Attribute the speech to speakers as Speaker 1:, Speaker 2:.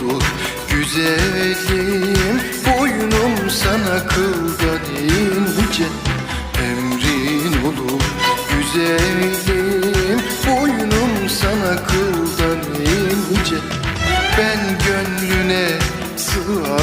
Speaker 1: budur güzelim Boynum sana kılda deyince emrin olur. Güzelim boynum sana kılda deyince Ben gönlüne sığar